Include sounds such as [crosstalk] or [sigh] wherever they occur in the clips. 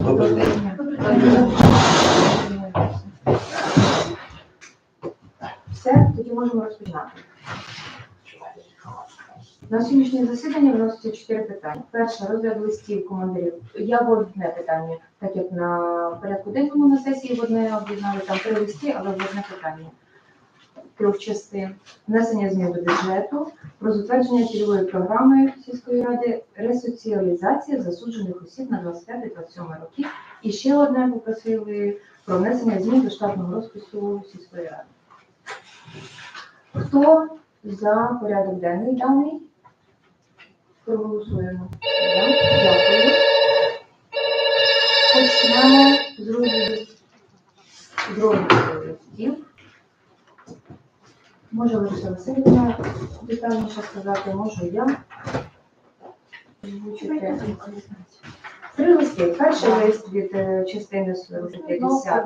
Добрий день. Все, тоді можемо розпочинати. На сьогоднішнє засідання вноситься чотири питання. Перше розгляд листів командирів. Я в одне питання, так як на порядку денному на сесії в одне об'єднали там три листи, але в одне питання трьох частин. Внесення змін до бюджету, про затвердження цільової програми сільської ради, ресоціалізація засуджених осіб на 25-27 роки. І ще одне попросили про внесення змін до штатного розпису сільської ради. Хто за порядок денний даний? Проголосуємо. Дякую. Почнемо з розгляду. Може Лариса Васильівна детальніше сказати, можу я. Три листи. Перший лист від е, частини 50.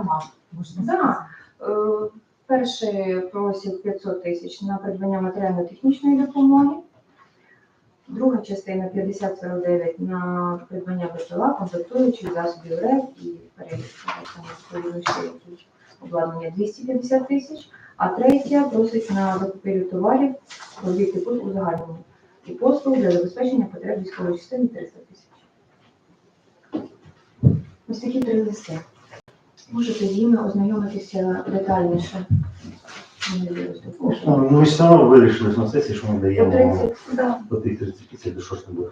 Да. Е, Перший просив 500 тисяч на придбання матеріально-технічної допомоги. Друга частина 5049 на придбання БПЛА, комплектуючих засобів РЕВ і ще якісь обладнання 250 тисяч. А третя просить на закупівлю товарів, робіт і послуг у загальному і послуг для забезпечення потреб військової частини 300 тисяч. Ось такі три листи. Можете з ними ознайомитися детальніше. Ну, Ми ж все одно вирішили на сесії, що ми По даємо 30, да. по тих 30 тисяч, то що ж не буде.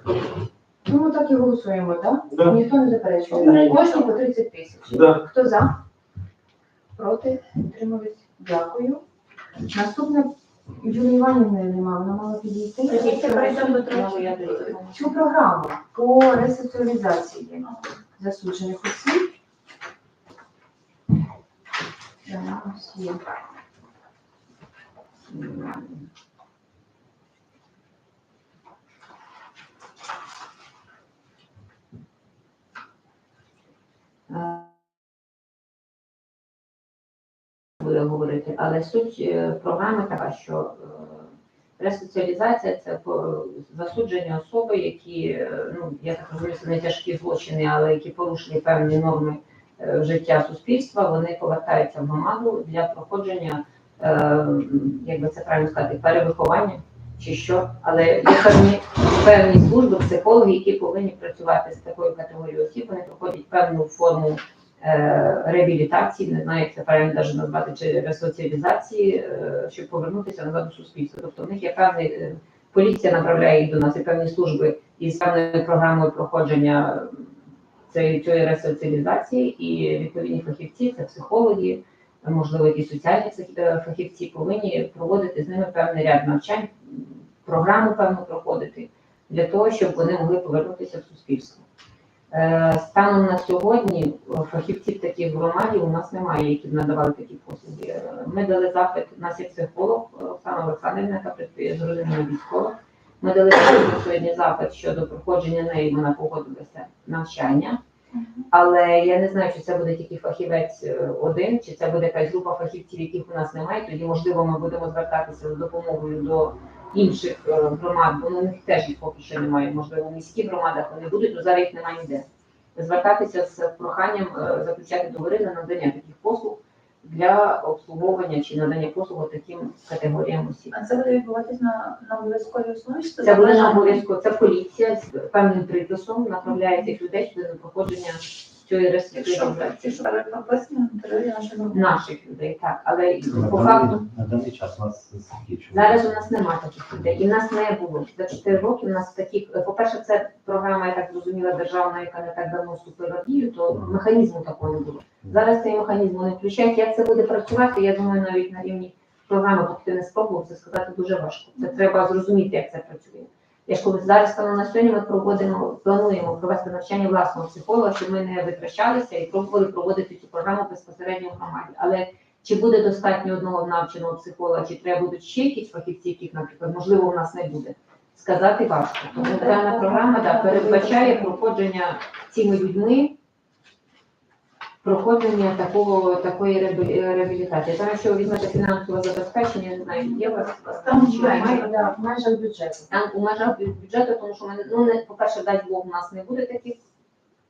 Ну, ми так і голосуємо, так? Да. Ніхто не заперечує. Заперечує. Кожні по 30 тисяч. Да. Хто за? Проти? Утримались? Дякую. Наступне Юлії Іванівни немає, вона мала підійти. Перейдемо до. Цю програму по ресоціалізації засуджених осіб. Да, буде говорити, але суть е, програми така, що е, ресоціалізація це засуджені особи, які, е, ну я так розумію, це не тяжкі злочини, але які порушили певні норми життя суспільства, вони повертаються в громаду для проходження, як би це правильно сказати, перевиховання чи що. Але є певні, певні служби, психологи, які повинні працювати з такою категорією осіб, вони проходять певну форму реабілітації, не знаю, як це правильно навіть назвати, чи ресоціалізації, е, щоб повернутися назад до суспільства. Тобто в них є певний е, поліція направляє їх до нас, і певні служби із певною програмою проходження цієї, цієї ресоціалізації, і відповідні фахівці, це психологи, можливо, якісь соціальні е, фахівці повинні проводити з ними певний ряд навчань, програму певну проходити для того, щоб вони могли повернутися в суспільство. Е, Станом на сьогодні е, фахівців таких в громаді у нас немає, які б надавали такі послуги. Е, Ми дали запит, у нас є психолог Оксана Олександрівна, яка працює з родиною військових. Ми дали на сьогодні запит щодо проходження неї, вона погодилася навчання. Але я не знаю, чи це буде тільки фахівець один, чи це буде якась група фахівців, яких у нас немає. Тоді, можливо, ми будемо звертатися за допомогою до інших е, громад, бо у них теж їх поки що немає. Можливо, в міських громадах вони будуть, але зараз їх немає ніде. Звертатися з проханням е, заключати договори на надання таких послуг для обслуговування чи надання послуг таким категоріям осіб. А це буде відбуватись на, на обов'язковій основі? чи Це буде на обов'язково. Це поліція з певним приписом направляє цих людей на проходження цієї Якщо наших людей. Так, але На по даний- факту На даний час у нас скільки зараз у нас немає таких людей, і в нас не було за 4 роки. У нас таких, по-перше, це програма, я так зрозуміла, державна, яка не так давно вступила в дію, то Мгм. механізму такого не було. Зараз цей механізм не включають. Як це буде працювати? Я думаю, навіть на рівні програми, поки ти не спробував, це сказати дуже важко. Це треба зрозуміти, як це працює. Я ж коли зараз стану на сьогодні ми проводимо, плануємо провести навчання власного психолога, щоб ми не витрачалися і пробували проводити цю програму безпосередньо в громаді. Але чи буде достатньо одного навченого психолога, чи треба будуть ще якісь фахівці, яких, наприклад, можливо, у нас не буде. Сказати важко. Тому дана програма да, передбачає проходження цими людьми проходження такого такої реабілі- реабілітації. Якщо ви візьмете фінансове забезпечення, я не знаю, є у вас Там. Да, в межах бюджету. Там у межах бюджету, тому що ми ну не по-перше, дасть Бог, у нас не буде таких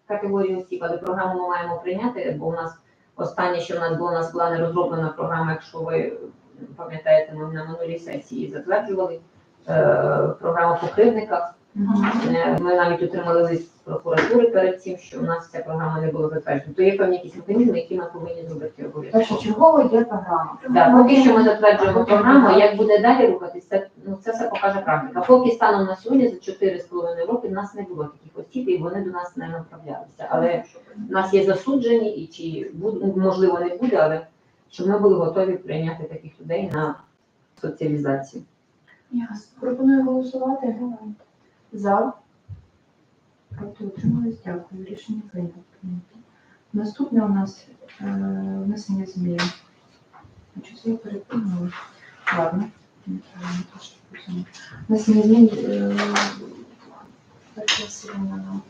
категорії осіб, але програму ми маємо прийняти, бо у нас останнє, що в нас було, у нас була не розроблена програма, якщо ви пам'ятаєте, ми на минулій сесії затверджували е, програму по кривдниках. Е, Ми навіть отримали лист з прокуратури перед цим, що у нас ця програма не була затверджена. То є певні якісь механізми, які ми повинні зробити обов'язково. Першочергово йде програма. Да, поки що ми затверджуємо програму, як буде далі рухатися, це, ну, це все покаже практика. Поки станом на сьогодні за 4,5 роки в нас не було таких осіб, і вони до нас не направлялися. Але в нас є засуджені, і чи можливо не буде, але щоб ми були готові прийняти таких людей на соціалізацію. Ясно. Пропоную голосувати. За. Проти утримались. Дякую. Рішення прийнято. Наступне у нас е, внесення змін. Це я перепинула? Ладно. Внесення змін е, Василівна нам.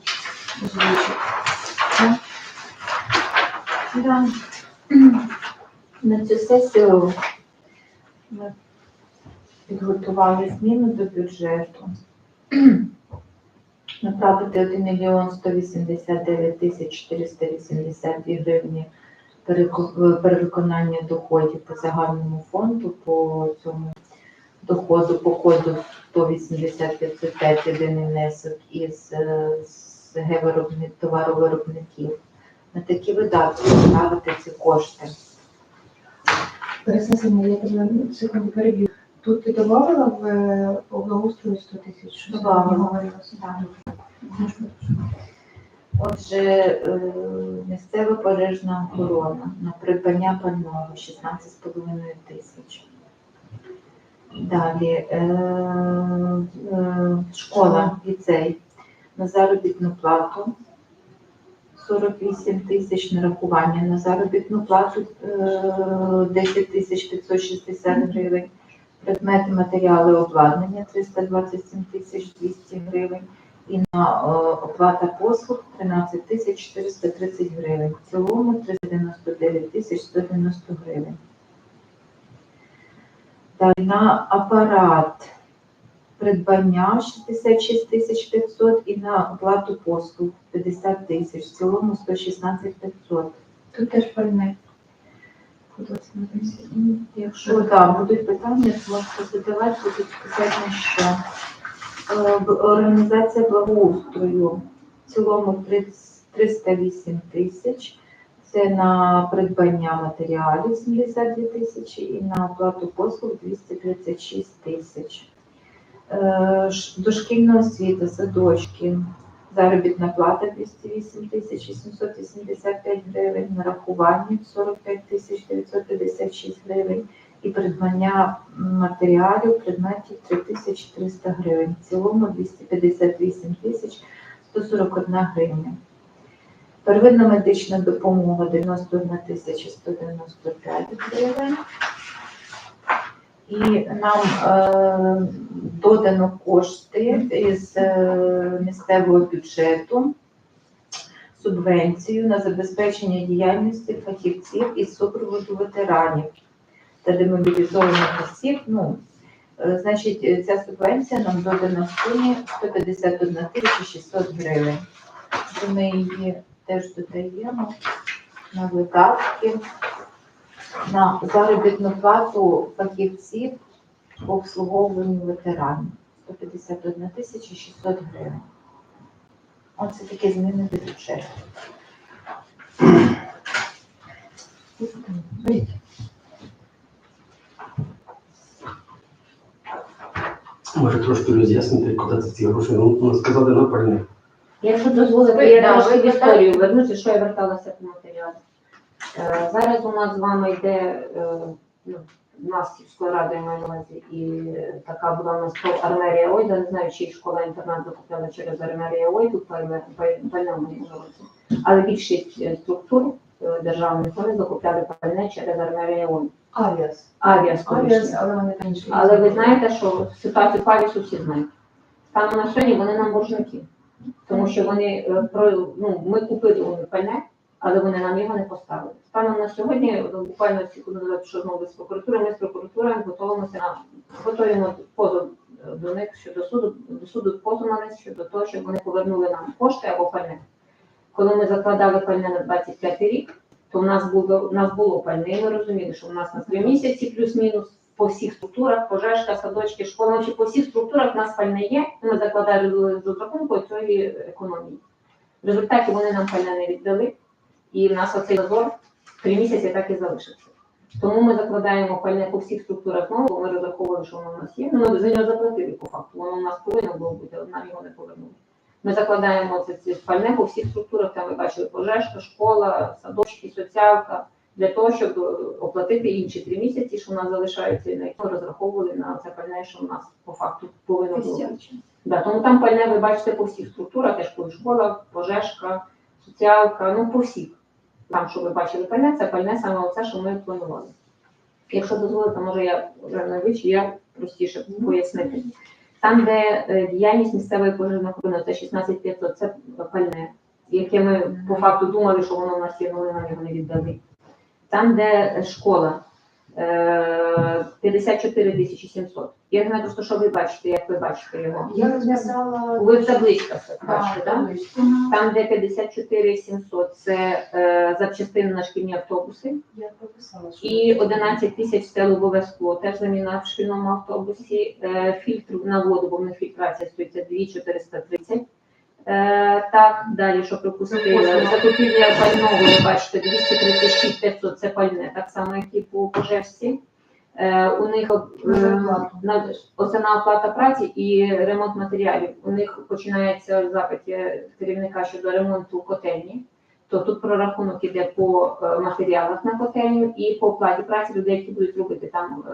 Да. На цю сесію ми підготували зміну до бюджету. [clears throat] Направити 1 мільйон 189 тисяч 482 гривні е, перевиконання доходів по загальному фонду по цьому доходу по коду 180 505 єдиний внесок із е, з ге-виробни- товаровиробників на такі видатки ставити ці кошти. Пересесення, я тебе секунду переб'ю. Тут ти додавала в е, благоустрою 100 тисяч? Добавила. Отже, е, місцева пожежна охорона на придбання пального 16,5 тисяч. Далі е, школа, ліцей на заробітну плату 48 тисяч нарахування на заробітну плату е, 10 тисяч 560 гривень. Предмети, матеріали, обладнання 327 тисяч 200 гривень і на е, оплата послуг 13 тисяч 430 гривень. В цілому 399 тисяч 190 гривень. Далі на апарат придбання 66 тисяч 500 і на оплату послуг 50 тисяч. В цілому 116 500. Тут теж пальне. По 20 на 10. Якщо так, будуть питання, то задавати, будуть на що. Е, Організація благоустрою в цілому 308 тисяч. Це на придбання матеріалів 72 тисячі і на оплату послуг 236 тисяч. Е, Дошкільна освіта, садочки, заробітна плата 208 тисяч 885 гривень, нарахування 45 тисяч 956 гривень і придбання матеріалів, предметів 3300 гривень. В цілому 258 тисяч 141 гривня. Первинна медична допомога 91 тисяча 195 гривень. І нам е, додано кошти із е, місцевого бюджету субвенцію на забезпечення діяльності фахівців із супроводу ветеранів та демобілізованих осіб. Ну, е, значить, ця субвенція нам додана в сумі 151 тисяча 600 гривень. Ми її теж додаємо на видатки, на заробітну плату фахівців по обслуговуванню ветеранів. 151 тисяча 600 гривень. Оце такі зміни до бюджету. Може трошки роз'яснити, куди це ці гроші. Ну, ну, сказали на пальне. Якщо дозволите, Ви- я в історію вернуся, що я верталася по матеріалу. Е, Зараз у нас з вами йде, е, ну, у нас сільської ради маю на увазі, і така була у нас армерія Ойда, не знаю, чи школа інтернат закупляла через армерія Ойду, пальному році. Але більшість е, структур державних вони закупляли пальне через армерія Ойду. Авіас. Авіас, Авіас, але вони там інші. але ви знаєте, що ситуацію по Авісу всі знають. Станом на сьогодні вони нам боржники. Тому що вони ну ми купили у них пальне, але вони нам його не поставили. Станом на сьогодні, ну, буквально секунду пішов знову з прокуратури, ми з прокуратурою готуємося на готуємо позов е, до них щодо суду, до суду позов на щодо того, щоб вони повернули нам кошти або пальне. коли ми закладали пальне на 25 рік, то в нас було, в нас було пальне, і ми розуміли, що в нас на три місяці плюс-мінус по всіх структурах, пожежка, садочки, школа, чи по всіх структурах в нас пальне є, ми закладали з розрахунку цієї економії. В результаті вони нам пальне не віддали, і в нас оцей зазор три місяці так і залишився. Тому ми закладаємо пальне по всіх структурах знову, бо ми розраховували, що воно в нас є. Ми за нього заплатили по факту. Воно у нас повинно було бути, але нам його не повернули. Ми закладаємо це ці пальне по всіх структурах, там ви бачили пожежка, школа, садочки, соціалка, для того, щоб е, оплатити інші три місяці, що у нас залишаються, і на які ми розраховували на це пальне, що у нас по факту повинно було. Да, тому там пальне ви бачите по всіх структурах, теж коли школа, пожежка, соціалка, ну по всіх. Там, що ви бачили пальне, це пальне саме оце, що ми планували. Якщо дозволите, може я вже на вич, я простіше пояснити. Там, де е, діяльність місцевої пожежної охорони, це 16500, це пальне, яке ми по факту думали, що воно в нас є, але нам його не віддали. Там, де школа, е, 54 700. Я не знаю просто, що ви бачите, як ви бачите його. Я розписала Ви в табличках це бачите, так? Там, де 54 700, це е, запчастини на шкільні автобуси. Я прописала. що- І 11 тисяч це лобове скло, теж заміна в шкільному автобусі. Е, фільтр на воду, бо в них фільтрація стоїть, це 2430. Е, так, далі, що пропустили. Закупівля пального, ви бачите, 236 500 це пальне, так само, як і по пожежці. Е, у них е, основна оплата праці і ремонт матеріалів. У них починається запит керівника щодо ремонту котельні. То тут прорахунок іде по матеріалах на котельню і по оплаті праці людей, які будуть робити. Там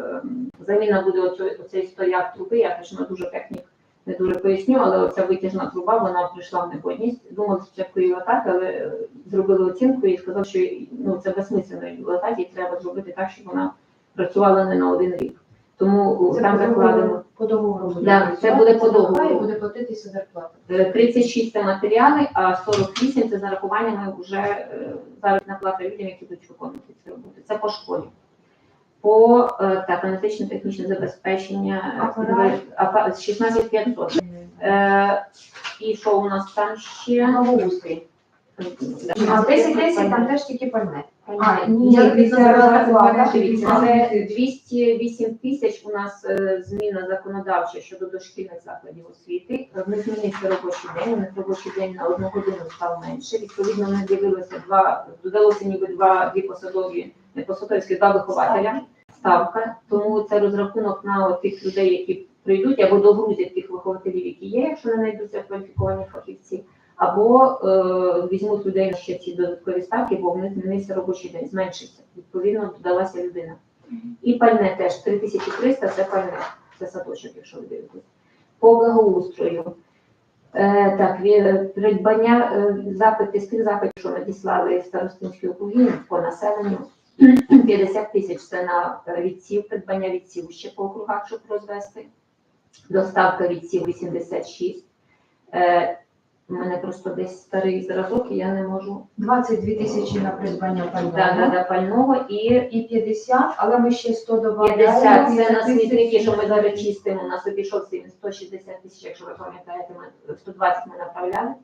заміна буде оцей, стояк труби, я не дуже технік не дуже поясню, але оця витяжна труба вона прийшла в негодність. Думали спочатку її латати, але е, зробили оцінку і сказав, що ну це безсмислено її латати, і треба зробити так, щоб вона працювала не на один рік. Тому Це там закладено. По договору. Да, це буде по договору. Буде платитися зарплата. Е, 36 це матеріали, а 48 це зарахуваннями вже е, заробітна плата людям, які будуть виконувати ці роботи. Це по школі. По е, так, аналітичне технічне забезпечення Апарат. е, апа- 16500. Е, і що у нас там ще? Новоустрій. А 10 тисяч там теж тільки пальне. А, ні, зарплата. 208 тисяч у нас е, зміна законодавча щодо дошкільних закладів освіти. В них змінився робочий день, у них робочий день на одну годину став менше. Відповідно, не з'явилося два, додалося ніби два, дві посадові, не посадовські, два вихователя, ставка. Тому це розрахунок на тих людей, які прийдуть, або догрузять тих вихователів, які є, якщо не знайдуться кваліфіковані фахівці або е, візьмуть людей на ще ці додаткові ставки, бо в них змінився робочий день, зменшився. Відповідно, додалася людина. І пальне теж 3300 це пальне, це садочок, якщо ви дивитесь. По благоустрою. Е, так, придбання е, запити з тих запитів, що надіслали старостинські округи по населенню. 50 тисяч це на відсів, придбання відсів ще по округах, щоб розвести. Доставка відсів 86. Е, у мене просто десь старий зразок, і я не можу. 22 тисячі на придбання пального. Да, да, да, пального і І 50, але ми ще 100 додаємо. 50 це на смітники, що ми зараз чистимо. У нас обійшов 160 тисяч, якщо ви пам'ятаєте, ми 120 ми направляли.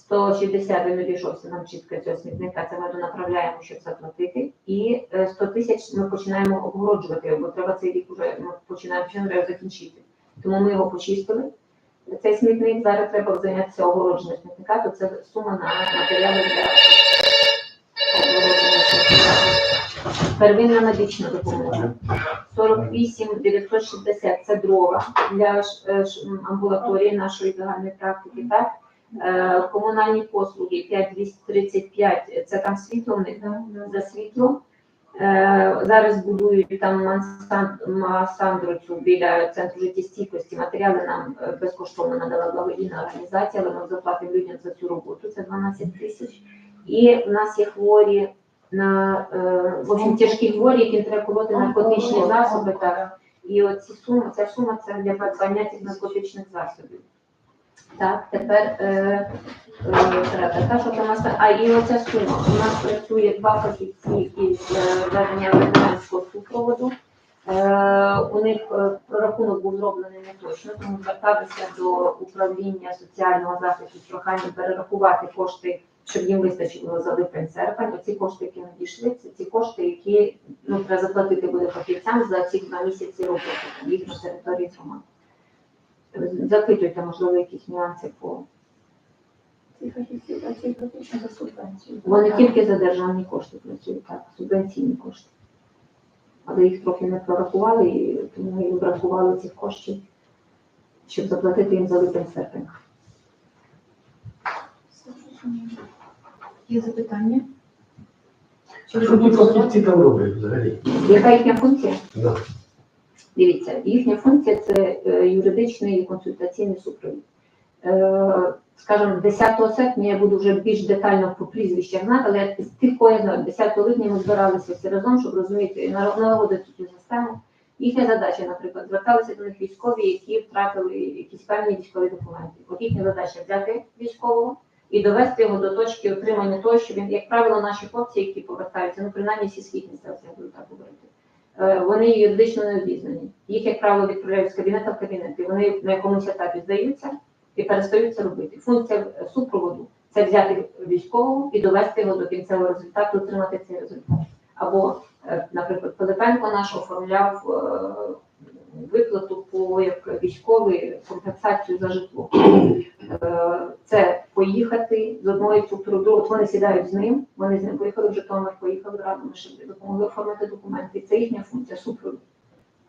160 він обійшовся нам чітко цього смітника, це ми донаправляємо, щоб заплатити. І е, 100 тисяч ми починаємо обгороджувати бо треба цей рік вже ми починаємо треба закінчити. Тому ми його почистили. Цей смітник зараз треба зайнятися огородженням смітника, то це сума на матеріали для огородження смітника. Первинна медична допомога. 48 960 це дрова для е, амбулаторії нашої загальної практики. Так? Е, Комунальні послуги 5235 це там світло в них за світло. Е, Зараз будують там Масандру цю біля центру життєстійкості. Матеріали нам е, безкоштовно надала благодійна організація, але ми заплатимо людям за цю роботу. Це 12 тисяч. І в нас є хворі на в общем, тяжкі хворі, яким треба колоти наркотичні засоби. Так. І оці суми, ця сума це для цих наркотичних засобів. Так, тепер е, е, така, у нас, а і оця сума. У нас працює два фахівці із е, ведення ветеранського супроводу. Е, у них е, прорахунок був зроблений не точно, тому зверталися до управління соціального захисту з проханням перерахувати кошти щоб їм вистачило за липень серпень. Оці кошти, які надійшли, це ті кошти, які ну, треба заплатити буде фахівцям за ці два місяці роботи їх на території громади. Запитуйте, можливо, якісь нюанси по Ці фахівці працюють виключно за субвенцію. вони тільки за державні кошти працюють, так, субвенційні кошти. Але їх трохи не прорахували, і тому їм бракувало цих коштів, щоб заплатити їм за липень серпень. Є запитання? Чи Що ті фахівці там роблять взагалі? Яка їхня функція? Да. Дивіться, їхня функція це е, юридичний консультаційний супровід. Е, Скажімо, 10 серпня я буду вже більш детально по прізвищах знати, але з тих, знаю, 10 липня ми збиралися всі разом, щоб розуміти налагодити цю систему. Їхня задача, наприклад, зверталися до них військові, які втратили якісь певні військові документи. От їхня задача взяти військового і довести його до точки отримання того, що він, як правило, наші хлопці, які повертаються, ну принаймні всі східні місцевості, я буду так говорити. Е, Вони юридично не обізнані. Їх, як правило, відправляють з кабінету в кабінет, і вони на якомусь етапі здаються і перестають це робити. Функція супроводу це взяти військового і довести його до кінцевого результату, отримати цей результат. Або, е, наприклад, Пилипенко наш оформляв е, виплату по як військовий компенсацію за житло. Е, Це поїхати з одної структури в другу. От вони сідають з ним, вони з ним поїхали в Житомир, поїхали разом, щоб допомогли оформити документи. Це їхня функція супровід.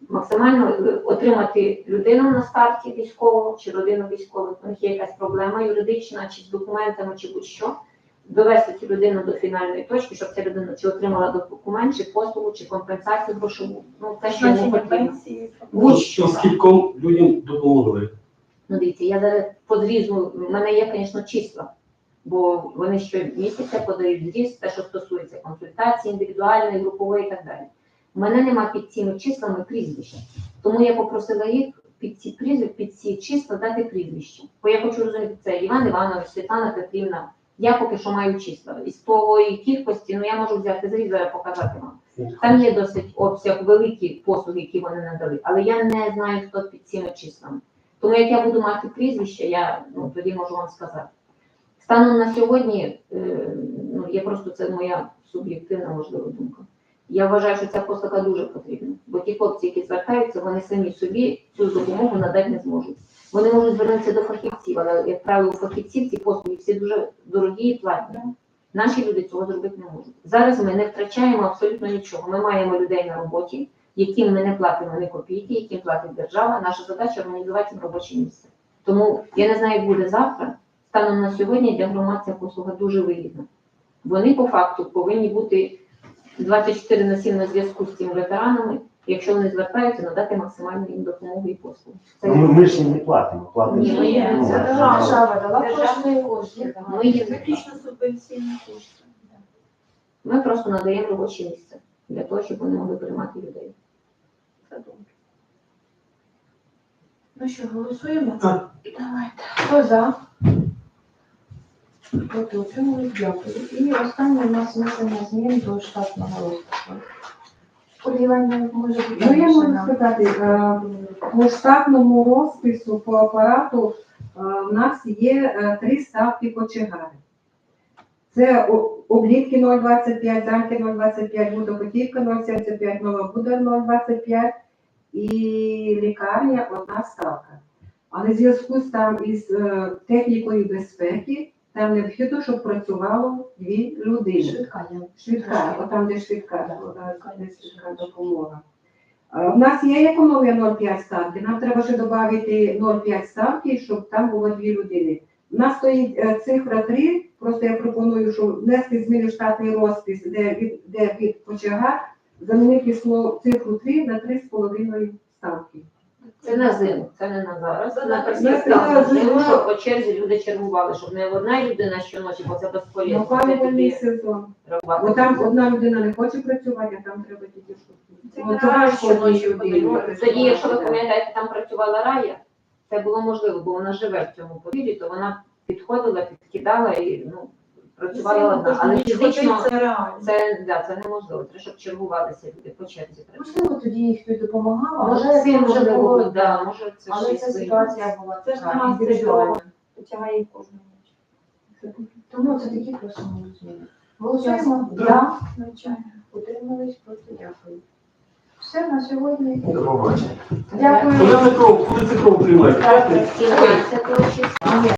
Максимально е, отримати людину на старті військового чи родину військових. У них є якась проблема юридична, чи з документами, чи будь-що. Довести цю людину до фінальної точки, щоб ця людина чи отримала документ, чи послугу, чи компенсацію грошову. Ну, те, що йому потрібно. Будь-що. Скільком людям допомогли? Ну, дивіться, я зараз подрізну, в мене є, звісно, числа, бо вони щомісяця подають зріст, те, що стосується консультації, індивідуальної, групової і так далі. У мене нема під цими числами прізвища. Тому я попросила їх під ці прізвища, під ці числа дати прізвище. Бо я хочу розуміти, це Іван Іванович, Світлана Петрівна. Я поки що маю числа. Із того кількості, ну я можу взяти зріз, зараз показати вам. Там є досить обсяг великі послуги, які вони надали, але я не знаю, хто під цими числами. Тому як я буду мати прізвище, я ну, тоді можу вам сказати. Станом на сьогодні, е, ну, я просто це моя суб'єктивна можлива думка. Я вважаю, що ця послуга дуже потрібна, бо ті хлопці, які звертаються, вони самі собі цю допомогу надати не зможуть. Вони можуть звернутися до фахівців, але як правило, фахівців ці послуги всі дуже дорогі і платні. Наші люди цього зробити не можуть. Зараз ми не втрачаємо абсолютно нічого. Ми маємо людей на роботі, яким ми не платимо ні копійки, яким платить держава. Наша задача організувати їм робоче місце. Тому я не знаю, як буде завтра. Станом на сьогодні для громад ця послуга дуже вигідна. Вони по факту повинні бути 24 на 7 на зв'язку з цими ветеранами. Якщо вони звертаються, надати максимальну їм допомогу і послугу. Це Ну, ми, ми ж їм не платимо, платимо. Ні, ми ну, це Держава дала кошти. кошти. Ми їм Виключно субвенційні кошти. Ми просто надаємо робоче місце для того, щоб вони могли приймати людей. Це добре. Ну що, голосуємо? Так. Давайте. Хто за? Проти утримались, дякую. І останнє у нас внесення змін до штатного розпису. Ольга може бути. Ну, я можу сказати, е, по штатному розпису по апарату е, в нас є е, три ставки кочегари. Це о- облітки 0,25, замки 0,25, Будокотівка 0,75, Нова Буда 0,25 і лікарня одна ставка. Але в зв'язку з там із е, технікою безпеки там необхідно, щоб працювало дві людини. Швидка. Швидка, от там де швидка, де швидка допомога. Е, У нас є економія 0,5 ставки, нам треба ще додати 0,5 ставки, щоб там було дві людини. У нас стоїть е, цифра 3, просто я пропоную, що внести зміни в штатний розпис, де від, де від почага, замінити слово цифру 3 на 3,5 ставки. Це на зиму, це не на зараз. Це на перспективу на зиму, щоб по черзі люди чергували, щоб не одна людина щоночі, бо це безполезно. Опалювальний сезон. Бо там одна людина не хоче працювати, а там треба тільки щоб. От важко людині. Тоді, якщо ви пам'ятаєте, там працювала Рая, це було можливо, бо вона живе в цьому повірі, то вона підходила, підкидала і ну, працювала одна. Але фізично це реально. це, да, це неможливо. Треба, щоб чергувалися люди по черзі. Можливо, тоді їй хтось допомагав, а Може, це вже було, бути, да, може, це але щось ця ситуація була Це ж така нема індивідуальна. Тягає кожного. Тому це такі просимо зміни. Голосуємо? Да. Звичайно. Утримались, просто дякую. Все на сьогодні. До побачення. Дякую. Коли це кров, коли це кров приймають? Так, 17 числа.